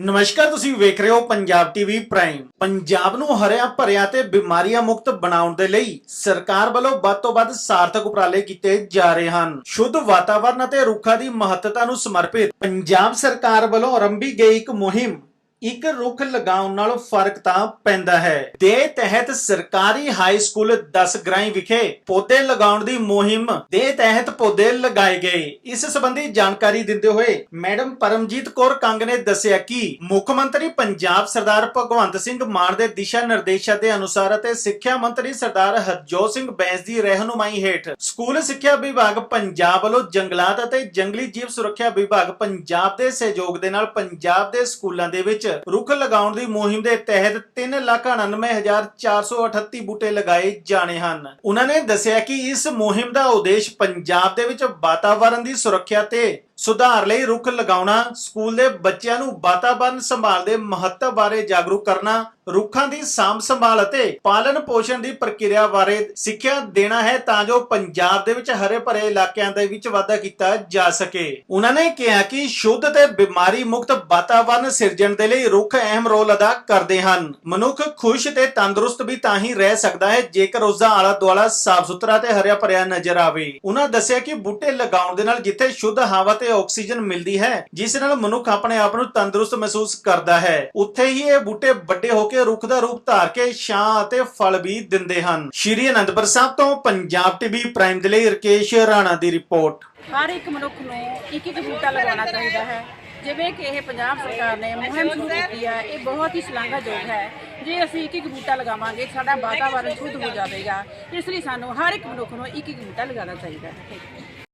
ਨਮਸਕਾਰ, ਤੁਸੀਂ ਵੇਖ ਰਹੇ ਹੋ ਪੰਜਾਬ ਟੀਵੀ ਪ੍ਰਾਈਮ। ਪੰਜਾਬ ਨੂੰ ਹਰਿਆ ਭਰਿਆ ਤੇ ਬਿਮਾਰੀਆਂ ਮੁਕਤ ਬਣਾਉਣ ਦੇ ਲਈ ਸਰਕਾਰ ਵੱਲੋਂ ਵੱਧ ਤੋਂ ਵੱਧ ਸਾਰਥਕ ਉਪਰਾਲੇ ਕੀਤੇ ਜਾ ਰਹੇ ਹਨ। ਸ਼ੁੱਧ ਵਾਤਾਵਰਣ ਅਤੇ ਰੁੱਖਾਂ ਦੀ ਮਹੱਤਤਾ ਨੂੰ ਸਮਰਪਿਤ ਪੰਜਾਬ ਸਰਕਾਰ ਵੱਲੋਂ ਆਰੰਭੀ ਗਈ ਇੱਕ ਮੁਹਿੰਮ ਇੱਕ ਰੁੱਖ ਲਗਾਉਣ ਨਾਲ ਫ਼ਰਕ ਤਾਂ ਪੈਂਦਾ ਹੈ। ਦੇ ਤਹਿਤ ਸਰਕਾਰੀ ਹਾਈ ਸਕੂਲ 10 ਗ੍ਰਾਈ ਵਿਖੇ ਪੌਦੇ ਲਗਾਉਣ ਦੀ ਮੁਹਿੰਮ ਦੇ ਤਹਿਤ ਪੌਦੇ ਲਗਾਏ ਗਏ। ਇਸ ਸੰਬੰਧੀ ਜਾਣਕਾਰੀ ਦਿੰਦੇ ਹੋਏ ਮੈਡਮ ਪਰਮਜੀਤ ਕੌਰ ਕੰਗ ਨੇ ਦੱਸਿਆ ਕਿ ਮੁੱਖ ਮੰਤਰੀ ਪੰਜਾਬ ਸਰਦਾਰ ਭਗਵੰਤ ਸਿੰਘ ਮਾਨ ਦੇ ਦਿਸ਼ਾ ਨਿਰਦੇਸ਼ਾਂ ਦੇ ਅਨੁਸਾਰ ਅਤੇ ਸਿੱਖਿਆ ਮੰਤਰੀ ਸਰਦਾਰ ਹਰਜੋਤ ਸਿੰਘ ਬੈਂਸ ਦੀ ਰਹਿਨੁਮਾਈ ਹੇਠ ਸਕੂਲ ਸਿੱਖਿਆ ਵਿਭਾਗ ਪੰਜਾਬ ਵੱਲੋਂ ਜੰਗਲਾਤ ਅਤੇ ਜੰਗਲੀ ਜੀਵ ਸੁਰੱਖਿਆ ਵਿਭਾਗ ਪੰਜਾਬ ਦੇ ਸਹਿਯੋਗ ਦੇ ਨਾਲ ਪੰਜਾਬ ਦੇ ਸਕੂਲਾਂ ਦੇ ਵਿੱਚ ਰੁੱਖ ਲਗਾਉਣ ਦੀ ਮੁਹਿੰਮ ਦੇ ਤਹਿਤ 399438 ਬੂਟੇ ਲਗਾਏ ਜਾਣੇ ਹਨ। ਉਹਨਾਂ ਨੇ ਦੱਸਿਆ ਕਿ ਇਸ ਮੁਹਿੰਮ ਦਾ ਉਦੇਸ਼ ਪੰਜਾਬ ਦੇ ਵਿੱਚ ਵਾਤਾਵਰਣ ਦੀ ਸੁਰੱਖਿਆ ਤੇ ਸੁਧਾਰ ਲਈ ਰੁੱਖ ਲਗਾਉਣਾ, ਸਕੂਲ ਦੇ ਬੱਚਿਆਂ ਨੂੰ ਵਾਤਾਵਰਣ ਸੰਭਾਲ ਦੇ ਮਹੱਤਵ ਬਾਰੇ ਜਾਗਰੂਕ ਕਰਨਾ, ਰੁੱਖਾਂ ਦੀ ਸਾਂਭ ਸੰਭਾਲ ਅਤੇ ਪਾਲਣ ਪੋਸ਼ਣ ਦੀ ਪ੍ਰਕਿਰਿਆ ਬਾਰੇ ਸਿੱਖਿਆ ਦੇਣਾ ਹੈ ਤਾਂ ਜੋ ਪੰਜਾਬ ਦੇ ਵਿੱਚ ਹਰੇ ਭਰੇ ਇਲਾਕਿਆਂ ਦੇ ਵਿੱਚ ਵਾਧਾ ਕੀਤਾ ਜਾ ਸਕੇ। ਉਹਨਾਂ ਨੇ ਕਿਹਾ ਕਿ ਸ਼ੁੱਧ ਤੇ ਬਿਮਾਰੀ ਮੁਕਤ ਵਾਤਾਵਰਣ ਸਿਰਜਣ ਦੇ ਲਈ ਰੁੱਖ ਅਹਿਮ ਰੋਲ ਅਦਾ ਕਰਦੇ ਹਨ। ਮਨੁੱਖ ਖੁਸ਼ ਤੇ ਤੰਦਰੁਸਤ ਵੀ ਤਾਂ ਹੀ ਰਹਿ ਸਕਦਾ ਹੈ ਜੇਕਰ ਉਸ ਦਾ ਆਲਾ ਦੁਆਲਾ ਸਾਫ਼ ਸੁਥਰਾ ਤੇ ਹਰਿਆ ਭਰਿਆ ਨਜ਼ਰ ਆਵੇ। ਉਹਨਾਂ ਦੱਸਿਆ ਕਿ ਬੂਟੇ ਲਗਾਉਣ ਦੇ ਨਾਲ ਜਿੱਥੇ ਸ਼ੁੱਧ ਹਵਾ ਤੇ ਆਕਸੀਜਨ ਮਿਲਦੀ ਹੈ, ਜਿਸ ਨਾਲ ਮਨੁੱਖ ਆਪਣੇ ਆਪ ਨੂੰ ਤੰਦਰੁਸਤ ਮਹਿਸੂਸ ਕਰਦਾ ਹੈ। ਉੱਥੇ ਹੀ ਇਹ ਬੂਟੇ ਵੱਡੇ ਹੋ ਕੇ ਰੁੱਖ ਦਾ ਰੂਪ ਧਾਰ ਕੇ ਛਾਂ ਅਤੇ ਫਲ ਵੀ ਦਿੰਦੇ ਹਨ। ਸ਼੍ਰੀ ਅਨੰਦਪੁਰ ਸਾਹਿਬ ਤੋਂ ਪੰਜਾਬ ਟੀਵੀ ਪ੍ਰਾਈਮ ਦੇ ਲਈ ਰਕੇਸ਼ ਰਾਣਾ ਦੀ ਰਿਪੋਰਟ। ਹਰ ਇੱਕ ਮਨੁੱਖ ਨੂੰ ਇੱਕ ਇੱਕ ਬੂਟਾ ਲਗਾਉਣਾ ਚਾਹੀਦਾ ਹੈ। ਜਿਵੇਂ ਕਿ ਇਹ ਪੰਜਾਬ ਸਰਕਾਰ ਨੇ ਮੁਹਿੰਮ ਸ਼ੁਰੂ ਕੀਤੀ ਹੈ, ਇਹ ਬਹੁਤ ਹੀ ਸ਼ਲਾਘਾਯੋਗ ਹੈ। ਜੇ ਅਸੀਂ ਇੱਕ ਇੱਕ ਬੂਟਾ ਲਗਾਵਾਂਗੇ, ਸਾਡਾ ਵਾਤਾਵਰਣ ਸ਼ੁੱਧ ਹੋ ਜਾਵੇਗਾ। ਇਸ ਲਈ ਸਾਨੂੰ ਹਰ ਇੱਕ ਮਨੁੱਖ ਨੂੰ ਇੱਕ ਇੱਕ ਬੂਟਾ ਲਗਾਉਣਾ ਚਾਹੀਦਾ ਹੈ।